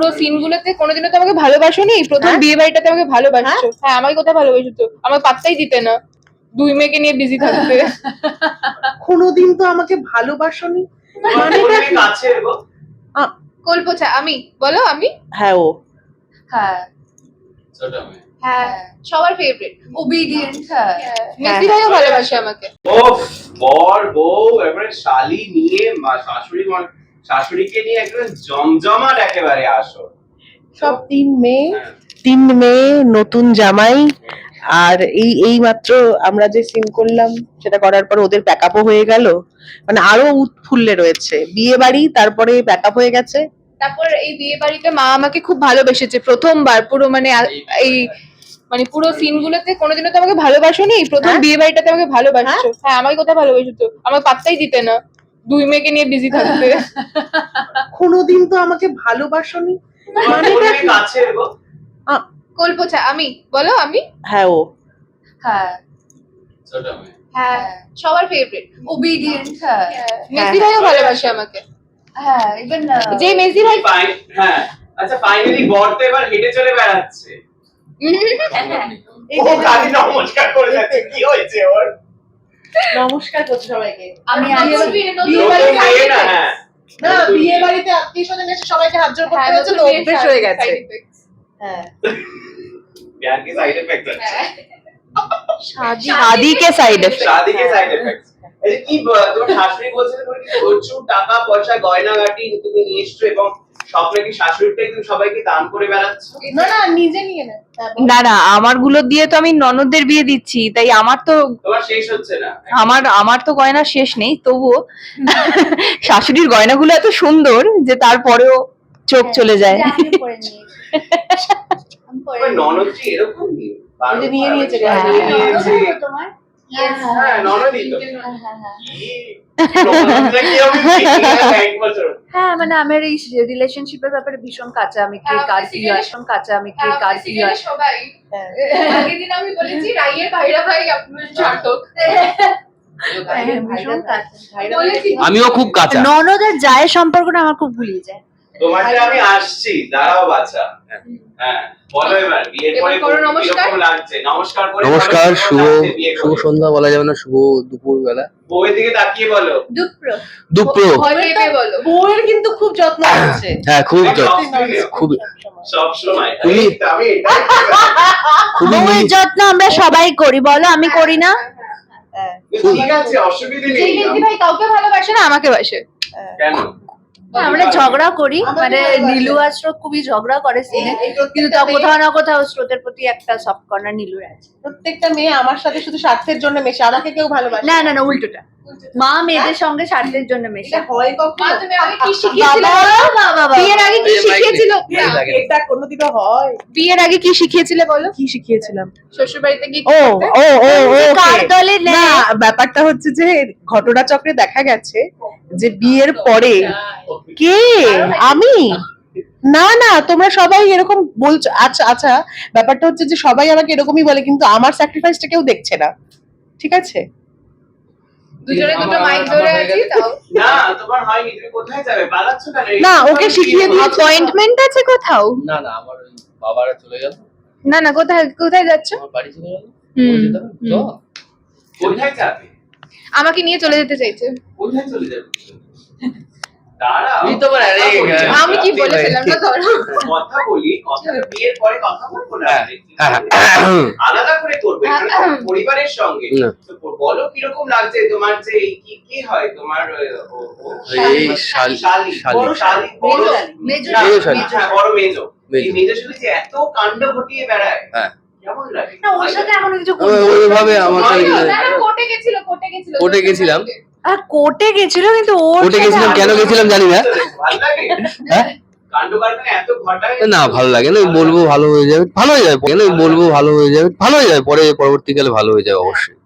পুরো সিন গুলোতে কোনোদিনও তো আমাকে ভালোবাসোনি। প্রথম হ্যাঁ? বিয়ে বাড়িটাতে আমাকে ভালোবাসছো। হ্যাঁ আমাকে কোথায় ভালোবাসো তো? আমাকে পাত্তাই দিতে না। দুই মেয়েকে নিয়ে বিজি থাকতে। কোনোদিন তো আমাকে ভালোবাসনি। আ- কল্পছা আমি? বলো আমি? হ্যাঁ ও। হ্যাঁ। ছোট হ্যাঁ সবার ফেভারিট ওবিডিয়েন্ট হ্যাঁ। মেসি ভাইও ভালোবাসে আমাকে। ও বর বউ এবারে শালি নিয়ে মা- শাশুড়ি মা- শাশুড়িকে নিয়ে একদম জমজমাট একেবারে আসো সব তিন মেয়ে হ্যাঁ। তিন মেয়ে নতুন জামাই আর এই এই মাত্র আমরা যে সিন করলাম সেটা করার পর ওদের প্যাকআপও হয়ে গেল। মানে আরও উৎফুল্লে রয়েছে। বিয়ে বাড়ি তারপরে প্যাকআপ হয়ে গেছে। তারপর এই বিয়ে বাড়িতে মা আমাকে খুব ভালোবেসেছে। প্রথমবার পুরো মানে এই মানে পুরো সিন গুলোতে কোনোদিনও তো আমাকে ভালোবাসোনি। প্রথম হ্যাঁ? বিয়ে বাড়িটাতে আমাকে ভালোবাসছো হ্যাঁ? আমাকে কোথায় ভালোবাসো তো আমাকে পাত্তাই দিতে না। দুই মেয়েকে নিয়ে বিজি থাকতে কোনোদিন তো আমাকে ভালোবাসনি। মানে কল্পছা আমি? বলো আমি? হ্যাঁ ও। হ্যাঁ। হ্যাঁ সবার ফেভারিট ওবিডিয়েন্ট হ্যাঁ। মেসি ভাইও ভালোবাসে আমাকে। হ্যাঁ ইভেন যে মেসি ভাই হ্যাঁ। আচ্ছা ফাইনালি বর তো এবার হেঁটে চলে বেড়াচ্ছে। ও খালি নমস্কার করে যাচ্ছে। কি হয়েছে ওর? নমস্কার করছি সবাইকে। আমি না বিয়ে বাড়িতে আত্মীয় স্বজন হ্যাঁ। এসে সবাইকে হাত জোর করতে হচ্ছে তো অভ্যেস হয়ে গেছে। হ্যাঁ। সাইড এফেক্ট আছে। সাইড এফেক্ট শাদি কে সাইড এফেক্ট হ্যাঁ। এই কি তোমার প্রচুর টাকা পয়সা গয়নাগাটি তুমি নিয়ে এসছো এবং স্বপ্নে কি শাশুড়িটা একদম সবাইকে দান করে বেড়াচ্ছ? না না নিজে নিয়ে নে। না না আমারগুলো দিয়ে তো আমি ননদদের বিয়ে দিচ্ছি তাই আমার তো তোমার শেষ হচ্ছে না? আমার আমার তো গয়না শেষ নেই তবুও শাশুড়ির গয়নাগুলো এত সুন্দর যে তারপরেও চোখ চলে যায়। ননদজি এরকম নিয়ে হ্যাঁ, নিয়ে নিয়ে নিয়েছে। তোমার? হ্যাঁ ননদই তো। হ্যাঁ হ্যাঁ হ্যাঁ। হ্যাঁ মানে আমার এই রিলেশনশিপের ব্যাপারে ভীষণ কাঁচা আমি কে কার কি ভীষণ কাঁচা আমি কে কার কি সবাই। হ্যাঁ। আগের দিন আমি বলেছি রাইয়ের ভাইরা ভাই আপনার বলেছি। আমিও খুব কাঁচা। ননদ আর জায়ের সম্পর্কটা আমার খুব ভুলিয়ে যায়। তোমাকে আমি আসছি দাঁড়াও বাচ্চা হ্যাঁ। খুব নমস্কার। শুভ শুভ সন্ধ্যা বলা যাবে না শুভ দুপুর বেলা বউয়ের দিকে তাকিয়ে বলো। দুপ্র দুপ্র ভয় পেয়ে বলো। বউয়ের কিন্তু খুব যত্ন হচ্ছে হ্যাঁ খুব সব সময়। বউয়ের যত্ন আমরা সবাই করি বলো আমি করি না? হ্যাঁ ঠিক আছে অসুবিধা নেই ভাই কাউকে ভালোবাসে না আমাকে বাসে। কেন? হ্যাঁ, আমরা ঝগড়া করি মানে নীলু আর খুবই ঝগড়া করে সিনে। কিন্তু তা কোথাও না কোথাও স্রোতের প্রতি একটা সফট কর্নার নীলুর আছে। প্রত্যেকটা মেয়ে আমার সাথে শুধু স্বার্থের জন্য মেশে আমাকে কেউ ভালোবাসে না না। না উল্টোটা। মা মেয়েদের সঙ্গে স্বার্থের জন্য মেশে। হয় মা তুমি আমি কি শিখিয়েছিলে? বাবা, বাবা, বাবা। বিয়ের এটা কোনোদিনও হয়। বিয়ের আগে কি শিখিয়েছিলে বলো? কি শিখিয়েছিলাম? শ্বশুর বাড়িতে গিয়ে ও ও ও ও কার দলে না ব্যাপারটা হচ্ছে যে ঘটনা চক্রে দেখা গেছে যে বিয়ের পরে কে? আমি? না না তোমরা সবাই এরকম বলছো আচ্ছা আচ্ছা ব্যাপারটা হচ্ছে যে সবাই আমাকে এরকমই বলে কিন্তু আমার স্যাক্রিফাইসটা কেউ দেখছে না। ঠিক আছে? না ওকে শিখিয়ে। অ্যাপয়েন্টমেন্ট আছে কোথাও? না না আমার ওই বাবারা চলে গেল। না না কোথায় কোথায় যাচ্ছ? বাড়ি চলে গেল। যাবে? আমাকে নিয়ে চলে যেতে চাইছে। কোথায় চলে যাবে? তো আরে। আমি কি বলেছিলাম না ধরো। কথা বলি কথা বিয়ের পরে কথা বলব না? হ্যাঁ, হ্যাঁ। আলাদা করে করবে পরিবারের সঙ্গে। বলো কীরকম লাগছে তোমার যে কি কি হয় তোমার ও- ও- ও- এই শালি? শালি শালি। বড় শালি বড় মেজো না, মেজো শালি। বড় মেজো। মেজো। মেজো যে এত কাণ্ড ঘটিয়ে বেড়ায়। না ওর সাথে এমন কিছু ওইভাবে আমার সাথে- না, না, না, কোর্টে গেছিল কোর্টে গেছিল। কোর্টে গেছিলাম। আর কোর্টে গেছিল কিন্তু ওর কোর্টে গেছিলাম, কেন গেছিলাম জানি না। হ্যাঁ? না ভালো লাগে না বলব ভালো হয়ে যাবে ভালো হয়ে যাবে কেন বলব ভালো হয়ে যাবে ভালো হয়ে যাবে পরে পরবর্তীকালে ভালো হয়ে যাবে অবশ্যই।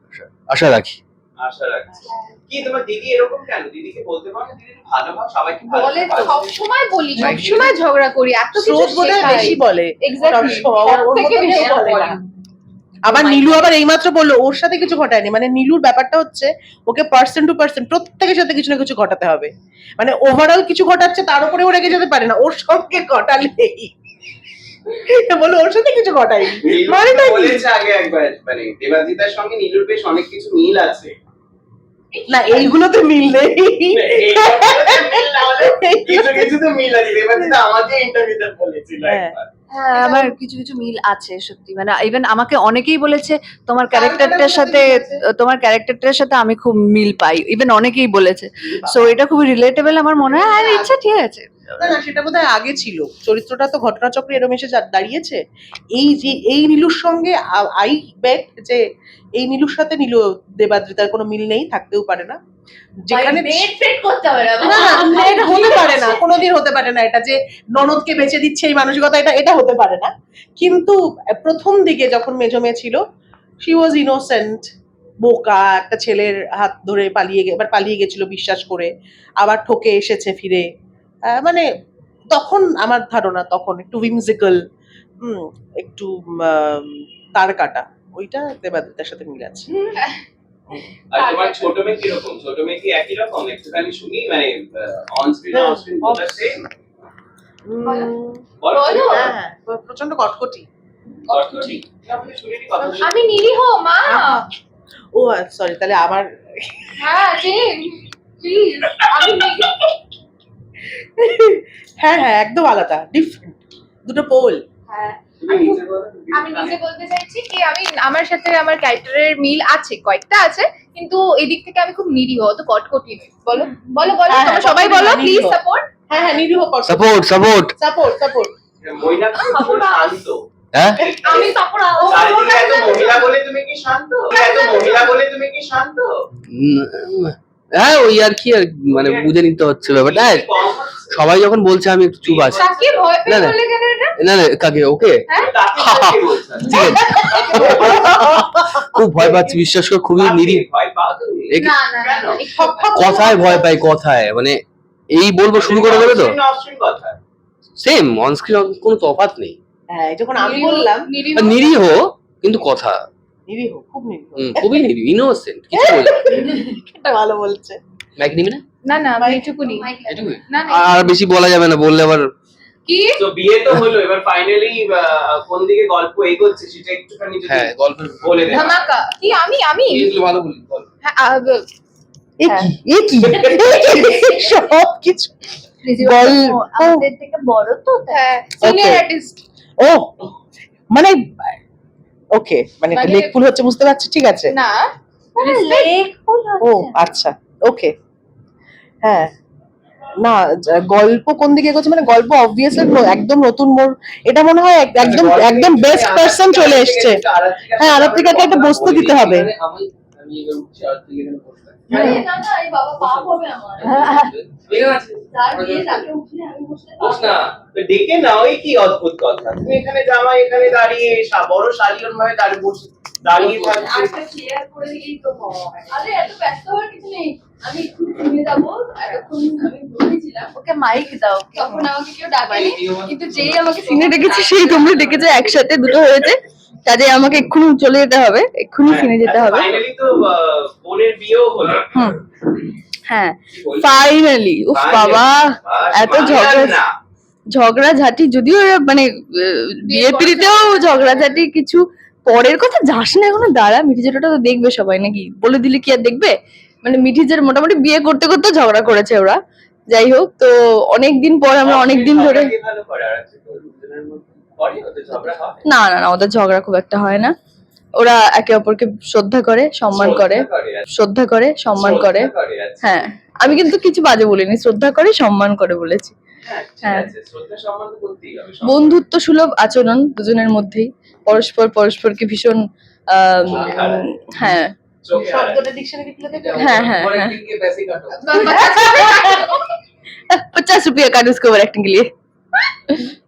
আশা- রাখি। আশা রাখছি। কি তোমার দিদি এরকম কেন? দিদিকে বলতে পারো দিদি ভালো ভাব সবাইকে ভালো বলে সব সময় বলি সব সময় ঝগড়া করি এত কিছু বোধহয় বেশি বলে। থেকে বেশি। আবার নীলু আবার এইমাত্র বলল ওর সাথে কিছু ঘটায়নি। মানে নীলুর ব্যাপারটা হচ্ছে ওকে পার্সন টু পার্সন প্রত্যেকের সাথে কিছু না কিছু ঘটাতে হবে। মানে ওভারঅল কিছু ঘটাচ্ছে তার উপরে ও রেগে যেতে পারে না। ওর সঙ্গে ঘটালেই। বলো ওর সাথে কিছু ঘটাই মানে তো বলেছে আগে একবার মানে দেবাজিতার সঙ্গে নীলুর বেশ অনেক কিছু মিল আছে। না মিল নেই। এইগুলোতে মিল না হলেও কিছু কিছু তো মিল আছে। দেবাজিতা আমাকে ইন্টারভিউতে বলেছিল হ্যাঁ। একবার। আমার কিছু কিছু মিল আছে সত্যি। মানে ইভেন আমাকে অনেকেই বলেছে তোমার ক্যারেক্টারটার সাথে তোমার ক্যারেক্টারটার সাথে আমি খুব মিল পাই। ইভেন অনেকেই বলেছে। সো এটা খুবই রিলেটেবল আমার মনে হয়। আর ইচ্ছা ঠিক আছে। না না সেটা বোধহয় আগে ছিল। চরিত্রটা তো ঘটনাচক্রে এরম এসে দাঁড়িয়েছে। এই যে এই নীলুর সঙ্গে আই বেট যে এই নীলুর সাথে নীলু দেবাদ্রিতার কোনো মিল নেই থাকতেও পারে না। যেখানে করতে হবে না না না, এটা হতে পারে না কোনোদিন হতে পারে না এটা যে ননদকে বেঁচে দিচ্ছে এই মানসিকতা এটা এটা হতে পারে না। কিন্তু প্রথম দিকে যখন মেজো মেয়ে ছিল শি ওয়াজ ইনোসেন্ট বোকা একটা ছেলের হাত ধরে পালিয়ে এবার পালিয়ে গেছিল বিশ্বাস করে আবার ঠকে এসেছে ফিরে। মানে তখন আমার ধারণা তখন একটু উইমজিক্যাল হুম একটু তার কাটা ওইটা দেবাদিতার সাথে মিল আছে। আর তোমার ছোট মেয়ে কীরকম? ছোট মেয়ে কি একই রকম? একটুখানি শুনি মানে অন স্ক্রিন অফ স্ক্রিন হ্যাঁ, সেম বলো। হ্যাঁ প্রচণ্ড কটকটি। বলি। আমি নিরীহ মা। ও সরি তাহলে আমার হ্যাঁ প্লিজ আমি হ্যাঁ হ্যাঁ একদম আলাদা ডিফারেন্ট দুটো পোল হ্যাঁ আমি নিজে বলতে চাইছি কি আমি আমার সাথে আমার ক্যারেক্টারের মিল আছে কয়েকটা আছে কিন্তু এদিক থেকে আমি খুব নিরীহ অত কটকটি নই বলো বলো বলো হ্যাঁ, তোমরা হ্যাঁ, সবাই বলো প্লিজ সাপোর্ট হ্যাঁ হ্যাঁ নিরীহ সাপোর্ট সাপোর্ট সাপোর্ট সাপোর্ট মহিলা শান্ত হ্যাঁ আমি সাপোর্ট মহিলা বলে তুমি কি শান্ত মহিলা বলে তুমি কি শান্ত হ্যাঁ ওই আর কি আর মানে বুঝে নিতে হচ্ছে ব্যাপারটা হ্যাঁ। সবাই যখন বলছে আমি একটু চুপ আছি না, না। না না কাকে? ওকে? ঠিক আছে খুব ভয় পাচ্ছি বিশ্বাস করে খুবই নিরীহ। কথায় ভয় পাই কথায়। মানে এই বলব শুরু করে দেবে তো। সেম অনস্ক্রিন কোনো তফাৎ নেই। হ্যাঁ যখন আমি বললাম নিরীহ। কিন্তু কথা। নিরীহ খুব নিরীহ। খুবই নিরীহ ইনোসেন্ট কিছু বলে এটা ভালো বলছে। নিবি না? না না আমি এটুকুনি। না না আর বেশি বলা যাবে না বললে আবার কি? তো বিয়ে তো হলো এবার ফাইনালি কোন দিকে গল্প এগোচ্ছে সেটা একটুখানি যদি হ্যাঁ গল্পের বলে দেন। ধামাকা। কি আমি আমি? জিনিসগুলো ভালো বলি বল। হ্যাঁ, এ কি সব কিছু গল্প। আমাদের থেকে বড় তো হ্যাঁ সিনিয়র আর্টিস্ট ও মানে ওকে মানে মানে- লেগ হচ্ছে বুঝতে পারছি ঠিক আছে। না লেক ও আচ্ছা ওকে হ্যাঁ। না গল্প কোন দিকে এগোচ্ছে? মানে গল্প অবভিয়াসলি একদম নতুন মোড়। এটা মনে হয় একদম একদম বেস্ট পার্সন চলে এসছে। হ্যাঁ, আরাত্রিকাকে একটা বসতে দিতে হবে। ডেকে না ওই কি অদ্ভুত কথা। তুমি এখানে জামাই এখানে দাঁড়িয়ে বড় শালীন ভাবে দাঁড়িয়ে বসে দাঁড়িয়ে থাকছে। আরেকটা চেয়ার করে দিলেই তো হয় আরে এত ব্যস্ত হওয়ার কিছু নেই। আমি একটু ঘুমিয়ে যাব। এতক্ষণ আমি ঘুমিয়েছিলাম। ওকে মাইক দাও তখন আমাকে কেউ ডাকেনি কিন্তু যেই আমাকে সিনে ডেকেছি সেই তোমরা ডেকেছো একসাথে দুটো হয়েছে। কাজে আমাকে এক্ষুনি চলে যেতে হবে এক্ষুনি সিনে যেতে হবে। ফাইনালি তো আহ, বোনের বিয়েও হলো। হুম। হ্যাঁ। ফাইনালি উফ বাবা এত ঝগড়া। ঝগড়া ঝাঁটি যদিও মানে বিয়ে পিড়িতেও ঝগড়া ঝাঁটি কিছু পরের কথা যাস না এখনও দাঁড়া মিঠি জেঠুটা তো দেখবে সবাই নাকি। বলে দিলে কি আর দেখবে? মানে মিঠি জের মোটামুটি বিয়ে করতে করতে ঝগড়া করেছে ওরা। যাই হোক তো অনেক দিন পর আমরা অনেক দিন ধরে? না না না ওদের ঝগড়া খুব একটা হয় না। ওরা একে অপরকে শ্রদ্ধা করে সম্মান করে। শ্রদ্ধা করে, সম্মান করে। হ্যাঁ আমি কিন্তু কিছু বাজে বলিনি শ্রদ্ধা করে সম্মান করে বলেছি। হ্যাঁ। বন্ধুত্ব সুলভ আচরণ দুজনের মধ্যেই পরস্পর পরস্পরকে ভীষণ হ্যাঁ।, হ্যাঁ। হ্যাঁ হ্যাঁ পচাশ রুপিয়া কাট উসকো ওভার অ্যাক্টিং লিয়ে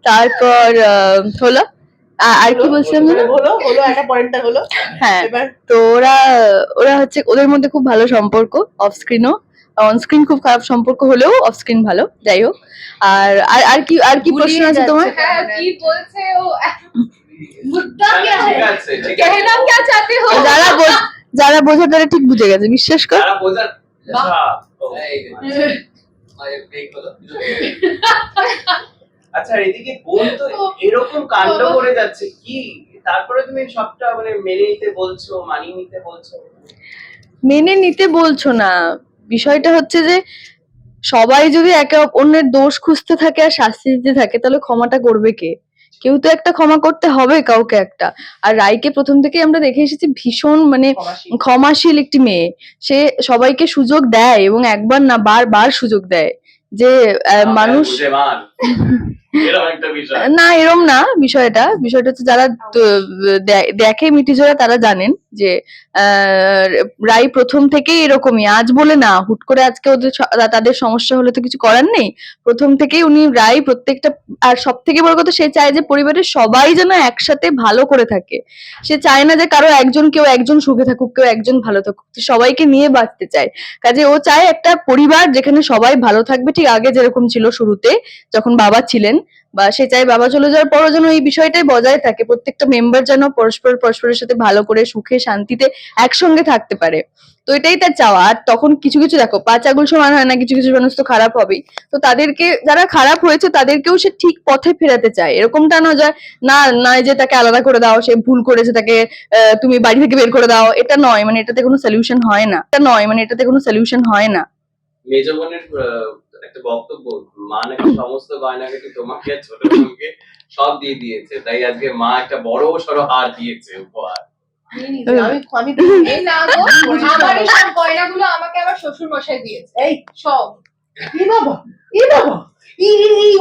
তারপর হলো? আর কি বলছিলাম হলো হলো একটা পয়েন্টটা হলো। হ্যাঁ। তো ওরা ওরা হচ্ছে ওদের মধ্যে খুব ভালো সম্পর্ক অফ স্ক্রিনও অনস্ক্রিন খুব খারাপ সম্পর্ক হলেও অফস্ক্রিন ভালো যাই হোক। আর আর আর কি আর কি প্রশ্ন আছে তোমার? হ্যাঁ, কি বলছে ও? যারা যারা বোঝা তারা ঠিক বুঝে গেছে বিশ্বাস কর। আচ্ছা এদিকে বোন তো এরকম কাণ্ড করে যাচ্ছে কি? তারপরে তুমি সবটা মানে মেনে নিতে বলছো মানিয়ে নিতে বলছো? মেনে নিতে বলছো না। বিষয়টা হচ্ছে যে সবাই যদি একে অন্যের দোষ খুঁজতে থাকে আর শাস্তি দিতে থাকে তাহলে ক্ষমাটা করবে কে? কেউ তো একটা ক্ষমা করতে হবে কাউকে একটা। আর রায়কে প্রথম থেকে আমরা দেখে এসেছি ভীষণ মানে ক্ষমাশীল। ক্ষমাশীল একটি মেয়ে। সে সবাইকে সুযোগ দেয় এবং একবার না বারবার সুযোগ দেয় যে মানুষ না, এরম না বিষয়টা। বিষয়টা হচ্ছে যারা দেখে মিটিজোরা তারা জানেন যে রাই প্রথম থেকেই এরকমই। আজ বলে না, হুট করে আজকে ওদের তাদের সমস্যা হলে তো কিছু করার নেই। প্রথম থেকেই উনি রাই প্রত্যেকটা, আর সব থেকে বড় কথা সে চায় যে পরিবারের সবাই যেন একসাথে ভালো করে থাকে। সে চায় না যে কারও একজন কেউ একজন সুখে থাকুক, কেউ একজন ভালো থাকুক। সবাইকে নিয়ে বাঁচতে চায়। কাজে ও চায় একটা পরিবার যেখানে সবাই ভালো থাকবে। ঠিক আগে যেরকম ছিল শুরুতে, যখন বাবা ছিলেন বা সে চায় বাবা চলে যাওয়ার পরও যেন এই বিষয়টাই বজায় থাকে, প্রত্যেকটা মেম্বার যেন পরস্পর, পরস্পরের সাথে ভালো করে সুখে, শান্তিতে একসঙ্গে থাকতে পারে। তো এটাই তার চাওয়া। আর তখন কিছু কিছু দেখো, পাঁচ আগুল সমান হয় না, কিছু কিছু মানুষ তো খারাপ হবেই। তো তাদেরকে, যারা খারাপ হয়েছে, তাদেরকেও সে ঠিক পথে ফেরাতে চায়। এরকমটা না যায় না নয় যে তাকে আলাদা করে দাও, সে ভুল করেছে, তাকে তুমি বাড়ি থেকে বের করে দাও, এটা নয়। মানে এটাতে কোনো সলিউশন হয় না। এটা নয় মানে এটাতে কোনো সলিউশন হয় না। একটা বক্তব্য মা নাকি সমস্ত গয়নাগাটি তোমাকে আর ছোট বোনকে সব দিয়ে দিয়েছে? তাই আজকে মা একটা বড় সড়ো হার দিয়েছে উপহার। আমি আমি না গো আমার এই সব গয়নাগুলো আমাকে আবার শ্বশুর মশাই দিয়েছে। এই সব। এ বাবা এ বাবা এই এই এই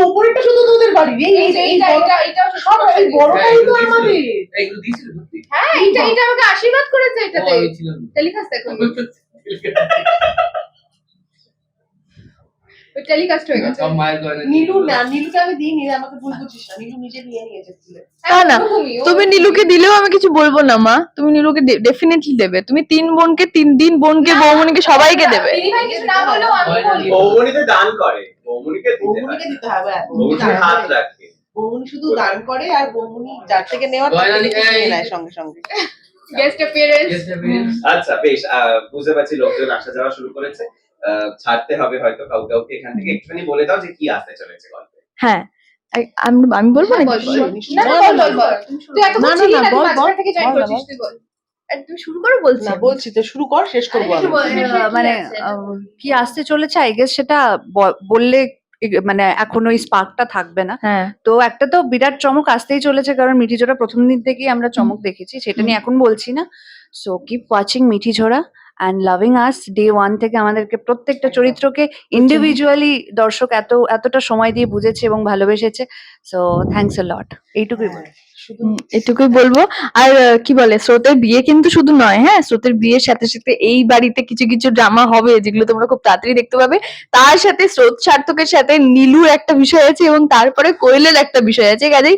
শুধু তোদের বাড়ির এই এই এই যে এই এইটা বড়- এটা সব এই বড়টাই তো আমাদের। এগুলো দিয়েছিল হ্যাঁ এইটা এটা আমাকে আশীর্বাদ করেছে এটাতে। টেলিকাস্ট দেখো। টেলিকাস্ট হয়ে গেছে। নীলু না নীলুকে আমি দিই নীলু আমাকে ভুল বুঝিস না। নীলু নিজে নিয়ে নিয়েছে খুলে। না, না, তুমি নীলুকে দিলেও আমি কিছু বলব না মা। তুমি নীলুকে ডেফিনেটলি দেবে। তুমি তিন বোনকে তিন দিন বোনকে বৌমনিকে সবাইকে দেবে। বৌমনিতে দান করে বৌমনিকে দিতে বৌমনিকে দিতে হবে হ্যাঁ, বৌমনি হাত রাখে। বৌমনি শুধু দান করে আর বৌমনি যার থেকে নেওয়ার থেকে নিয়ে নেয় সঙ্গে সঙ্গে। গেস্ট অ্যাপিয়ারেন্স আচ্ছা বেশ বুঝতে পারছি লোকজন আসা যাওয়া শুরু করেছে। ছাড়তে হবে হয়তো কাউকে। কাউকে এখান থেকে একটুখানি বলে দাও যে কি আসতে চলেছে গল্পে। হ্যাঁ আমি আমি বলব হ্যাঁ। না না বল বল বল তুই এত না, না, ছিলি না, না তুই বল, মাঝখান বল, থেকে জয়েন বল না, করছিস বল। তুই বল। আর তুমি শুরু করো বলছি। বলছি তো শুরু কর শেষ করব আরে, আমি। বল। আহ, মানে আহ, কি আসতে চলেছে আই গেস সেটা বললে মানে এখন ওই স্পার্কটা থাকবে না। হ্যাঁ। তো একটা তো বিরাট চমক আসতেই চলেছে কারণ মিঠি ঝোড়া প্রথম দিন থেকেই আমরা চমক দেখেছি সেটা নিয়ে এখন বলছি না। So keep watching Mithi Jhora and loving us day one থেকে আমাদেরকে প্রত্যেকটা চরিত্রকে ইন্ডিভিজুয়ালি দর্শক এত এতটা সময় দিয়ে বুঝেছে এবং ভালোবেসেছে। সো থ্যাংকস এ লট এইটুকুই বলি এটুকুই বলব। আর কি বলে স্রোতের বিয়ে কিন্তু শুধু নয় হ্যাঁ? স্রোতের বিয়ের সাথে সাথে এই বাড়িতে কিছু কিছু ড্রামা হবে যেগুলো তোমরা খুব তাড়াতাড়ি দেখতে পাবে। তার সাথে স্রোত সার্থকের সাথে নীলুর একটা বিষয় আছে এবং তারপরে কোয়েলের একটা বিষয় আছে কাজেই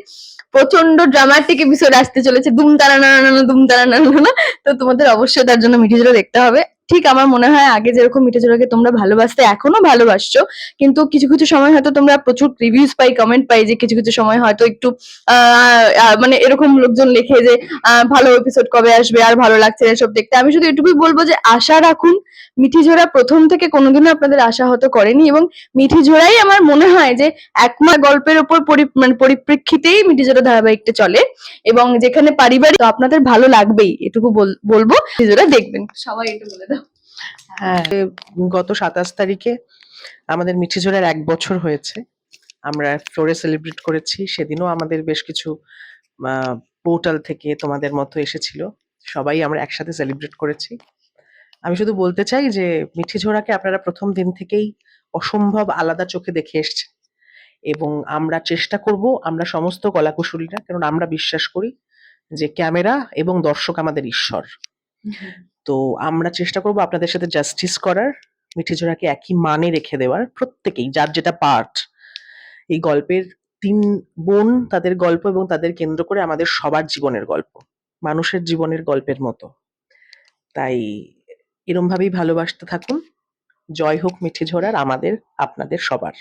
প্রচণ্ড ড্রামাটিক এপিসোড আসতে চলেছে দুম তারা না না দুম তারা না না। তো তোমাদের অবশ্যই তার জন্য মিঠিজোড়া দেখতে হবে ঠিক আমার মনে হয় আগে যেরকম মিঠিজোড়াকে তোমরা ভালোবাসতে এখনও ভালোবাসছো, কিন্তু কিছু কিছু সময় হয়তো তোমরা প্রচুর রিভিউজ পাই কমেন্ট পাই যে কিছু কিছু সময় হয়তো একটু মানে এরকম লোকজন লেখে যে ভালো এপিসোড কবে আসবে, আর ভালো লাগছে এসব দেখতে। আমি শুধু এটুকুই বলব যে আশা রাখুন মিঠি ঝোড়া প্রথম থেকে কোনোদিনও আপনাদের আশা হয়তো করেনি এবং মিঠি ঝোড়াই আমার মনে হয় যে একমা গল্পের ওপর পরি- মানে পরিপ্রেক্ষিতেই মিঠি ঝোড়া ধারাবাহিকটা চলে এবং যেখানে পারিবারিক আপনাদের ভালো লাগবেই, এটুকু বল- বলব মিঠি ঝোড়া দেখবেন। সবাই এটা বলে গত সাতাশ তারিখে আমাদের মিঠিঝোড়ার এক বছর হয়েছে। আমরা ফ্লোরে সেলিব্রেট করেছি। সেদিনও আমাদের বেশ কিছু পোর্টাল থেকে তোমাদের মতো এসেছিল। সবাই আমরা একসাথে সেলিব্রেট করেছি। আমি শুধু বলতে চাই যে মিঠিঝোড়াকে আপনারা প্রথম দিন থেকেই অসম্ভব আলাদা চোখে দেখে এসছেন। এবং আমরা চেষ্টা করব আমরা সমস্ত কলাকুশলীরা কারণ আমরা বিশ্বাস করি যে ক্যামেরা এবং দর্শক আমাদের ঈশ্বর। তো আমরা চেষ্টা করব আপনাদের সাথে জাস্টিস করার মিঠিঝোড়াকে একই মানে রেখে দেওয়ার প্রত্যেকেই, যার যেটা পার্ট এই গল্পের তিন বোন, তাদের গল্প এবং তাদের কেন্দ্র করে আমাদের সবার জীবনের গল্প, মানুষের জীবনের গল্পের মতো। তাই এরম ভাবেই ভালোবাসতে থাকুন। জয় হোক মিঠিঝোড়ার আমাদের, আপনাদের সবার।